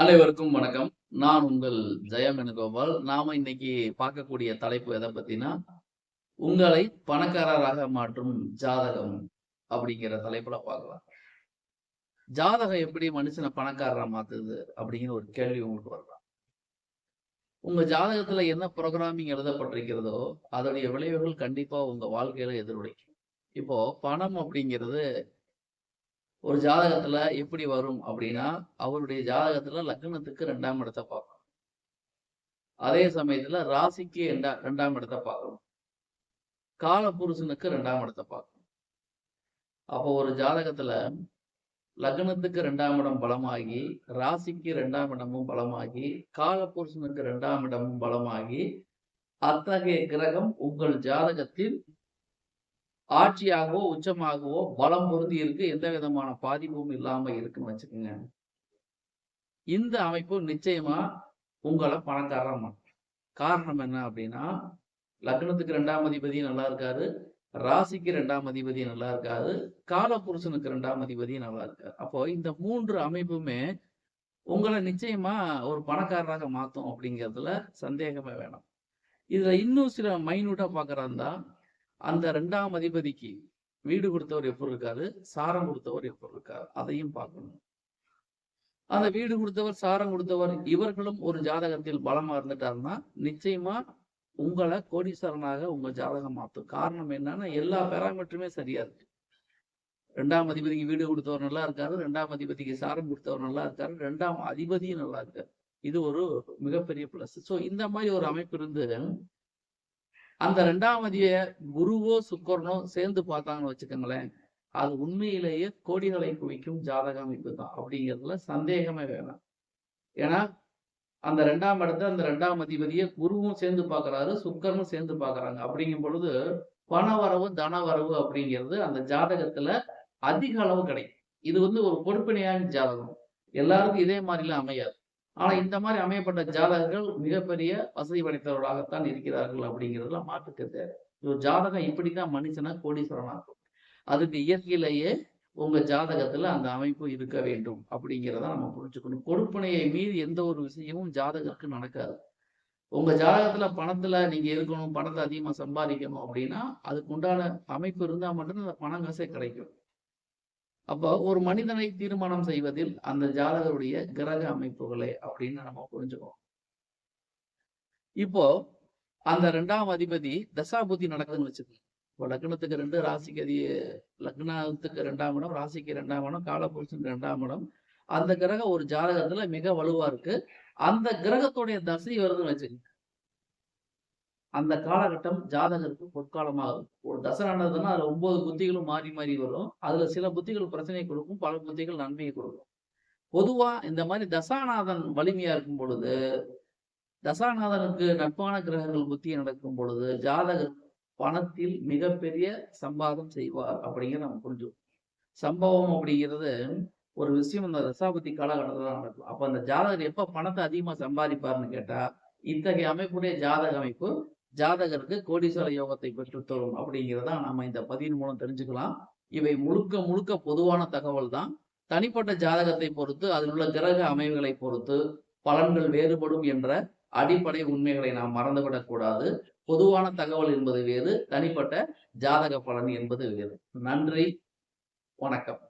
அனைவருக்கும் வணக்கம். நான் உங்கள் ஜெயம் வேணுகோபால். நாம இன்னைக்கு பார்க்கக்கூடிய தலைப்பு எதை பத்தினா உங்களை பணக்காரராக மாற்றும் ஜாதகம் அப்படிங்கிற தலைப்புல பார்க்கலாம். ஜாதகம் எப்படி மனுஷனை பணக்காரரா மாத்துது அப்படிங்கிற ஒரு கேள்வி உங்களுக்கு வரலாம். உங்க ஜாதகத்துல என்ன ப்ரோக்ராமிங் எழுதப்பட்டிருக்கிறதோ அதோடைய விளைவுகள் கண்டிப்பா உங்க வாழ்க்கையில எதிரொலிக்கும். இப்போ பணம் அப்படிங்கிறது ஒரு ஜாதகத்துல எப்படி வரும் அப்படின்னா அவருடைய ஜாதகத்துல லக்னத்துக்கு ரெண்டாம் இடத்தை பார்க்கணும். அதே சமயத்துல ராசிக்கு ரெண்டாம் இடத்தை பார்க்கணும். கால புருஷனுக்கு ரெண்டாம் இடத்தை பார்க்கணும். அப்போ ஒரு ஜாதகத்துல லக்னத்துக்கு ரெண்டாம் இடம் பலமாகி ராசிக்கு ரெண்டாம் இடமும் பலமாகி கால புருஷனுக்கு ரெண்டாம் இடமும் பலமாகி அத்தகைய கிரகம் உங்கள் ஜாதகத்தில் ஆட்சியாகவோ உச்சமாகவோ பலம் பொருந்தி இருக்கு. எந்த விதமான பாதிப்பும் இல்லாம இருக்குன்னு வச்சுக்கோங்க. இந்த அமைப்பு நிச்சயமா உங்களை பணக்காரமா மாற்றும். காரணம் என்ன அப்படின்னா லக்னத்துக்கு ரெண்டாம் அதிபதி நல்லா இருக்காரு. ராசிக்கு ரெண்டாம் அதிபதி நல்லா இருக்காது காலபுருஷனுக்கு ரெண்டாம் அதிபதி நல்லா இருக்காது அப்போ இந்த மூன்று அமைப்புமே உங்களை நிச்சயமா ஒரு பணக்காரராக மாத்தும் அப்படிங்கிறதுல சந்தேகமே வேணும். இதுல இன்னும் சில மைனூட்டா பாக்குறாருந்தா அந்த ரெண்டாம் அதிபதிக்கு வீடு கொடுத்தவர் எப்படி இருக்காரு? சாரம் கொடுத்தவர் எப்படி இருக்காரு? அதையும் பார்க்கணும். அந்த வீடு கொடுத்தவர் சாரம் கொடுத்தவர் இவர்களும் ஒரு ஜாதகத்தில் பலமா இருந்துட்டாருன்னா நிச்சயமா உங்களை கோடீஸ்வரனாக உங்க ஜாதகம் மாத்தும். காரணம் என்னன்னா எல்லா பேராமீட்டருமே சரியா இருக்கு. ரெண்டாம் அதிபதிக்கு வீடு கொடுத்தவர் நல்லா இருக்காரு ரெண்டாம் அதிபதிக்கு சாரம் கொடுத்தவர் நல்லா இருக்காரு ரெண்டாம் அதிபதியும் நல்லா இருக்காரு. இது ஒரு மிகப்பெரிய பிளஸ் ஸோ இந்த மாதிரி ஒரு அமைப்பு இருந்து அந்த ரெண்டாம் அதிய குருவோ சுக்கரனோ சேர்ந்து பார்த்தாங்கன்னு வச்சுக்கோங்களேன் அது உண்மையிலேயே கோடிகளை குவிக்கும் ஜாதக அமைப்பு தான் அப்படிங்கிறதுல சந்தேகமே வேணாம். ஏன்னா அந்த ரெண்டாம் இடத்த அந்த ரெண்டாம் அதிபதியை குருவும் சேர்ந்து பார்க்கறாரு சுக்கரனும் சேர்ந்து பார்க்கறாங்க. அப்படிங்கும் பொழுது பண வரவு தன வரவு அப்படிங்கிறது அந்த ஜாதகத்துல அதிக அளவு கிடைக்கும். இது வந்து ஒரு பொறுப்பினையான ஜாதகம். எல்லாருக்கும் இதே மாதிரிலாம் அமையாது. ஆனா இந்த மாதிரி அமையப்பட்ட ஜாதகர்கள் மிகப்பெரிய வசதி படைத்தவர்களாகத்தான் இருக்கிறார்கள் அப்படிங்கிறதுல மாற்றுக்கிறது ஒரு ஜாதகம் இப்படிதான் மனுஷனை கோடீஸ்வரனாக்கும் அதுக்கு இயற்கையிலேயே உங்க ஜாதகத்துல அந்த அமைப்பு இருக்க வேண்டும் அப்படிங்கிறத நம்ம புரிஞ்சுக்கணும். கொடுப்பனையை மீறி எந்த ஒரு விஷயமும் ஜாதகருக்கு நடக்காது. உங்க ஜாதகத்துல பணத்துல நீங்க இருக்கணும் பணத்தை அதிகமா சம்பாதிக்கணும் அப்படின்னா அதுக்கு உண்டான அமைப்பு இருந்தா மட்டும்தான் அந்த பணம் காசே கிடைக்கும். அப்போ ஒரு மனிதனை தீர்மானம் செய்வதில் அந்த ஜாதகருடைய கிரக அமைப்புகளே அப்படின்னு நம்ம புரிஞ்சுக்கோம் இப்போ அந்த ரெண்டாம் அதிபதி தசாபுத்தி நடக்குதுன்னு வச்சுக்கோங்க. இப்போ லக்னத்துக்கு ரெண்டு ராசிக்கு அதி லக்னத்துக்கு ரெண்டாம் இடம் ராசிக்கு ரெண்டாம் இடம் காலபுருஷனுக்கு ரெண்டாம் இடம். அந்த கிரகம் ஒரு ஜாதகத்துல மிக வலுவா இருக்கு. அந்த கிரகத்துடைய தசை வருதுன்னு வச்சுக்கோங்க. அந்த காலகட்டம் ஜாதகருக்கு பொற்காலமாகும் ஒரு தசை நடந்ததுன்னா அதுல ஒன்பது புத்திகளும் மாறி மாறி வரும். அதுல சில புத்திகள் பிரச்சனை கொடுக்கும் பல புத்திகள் நன்மையை கொடுக்கும். பொதுவா இந்த மாதிரி தசாநாதன் வலிமையா இருக்கும் பொழுது தசாநாதனுக்கு நட்பான கிரகங்கள் புத்தி நடக்கும் பொழுது ஜாதகர் பணத்தில் மிகப்பெரிய சம்பாதம் செய்வார் அப்படிங்கிற நம்ம புரிஞ்சுக்கணும். சம்பவம் அப்படிங்கிறது ஒரு விஷயம் அந்த தசாபதி காலகட்டத்தில் தான் நடக்கும். அப்ப அந்த ஜாதகர் எப்ப பணத்தை அதிகமா சம்பாதிப்பார்னு கேட்டா இத்தகைய அமைப்புடைய ஜாதக அமைப்பு ஜாதகருக்கு கோடீஸ்வர யோகத்தை பெற்றுத்தரும் அப்படிங்கிறத நம்ம இந்த பதிவின் மூலம் தெரிஞ்சுக்கலாம். இவை முழுக்க முழுக்க பொதுவான தகவல் தான். தனிப்பட்ட ஜாதகத்தை பொறுத்து அதில் உள்ள கிரக அமைவுகளை பொறுத்து பலன்கள் வேறுபடும் என்ற அடிப்படை உண்மைகளை நாம் மறந்துவிடக் கூடாது. பொதுவான தகவல் என்பது வேறு தனிப்பட்ட ஜாதக பலன் என்பது வேறு. நன்றி வணக்கம்.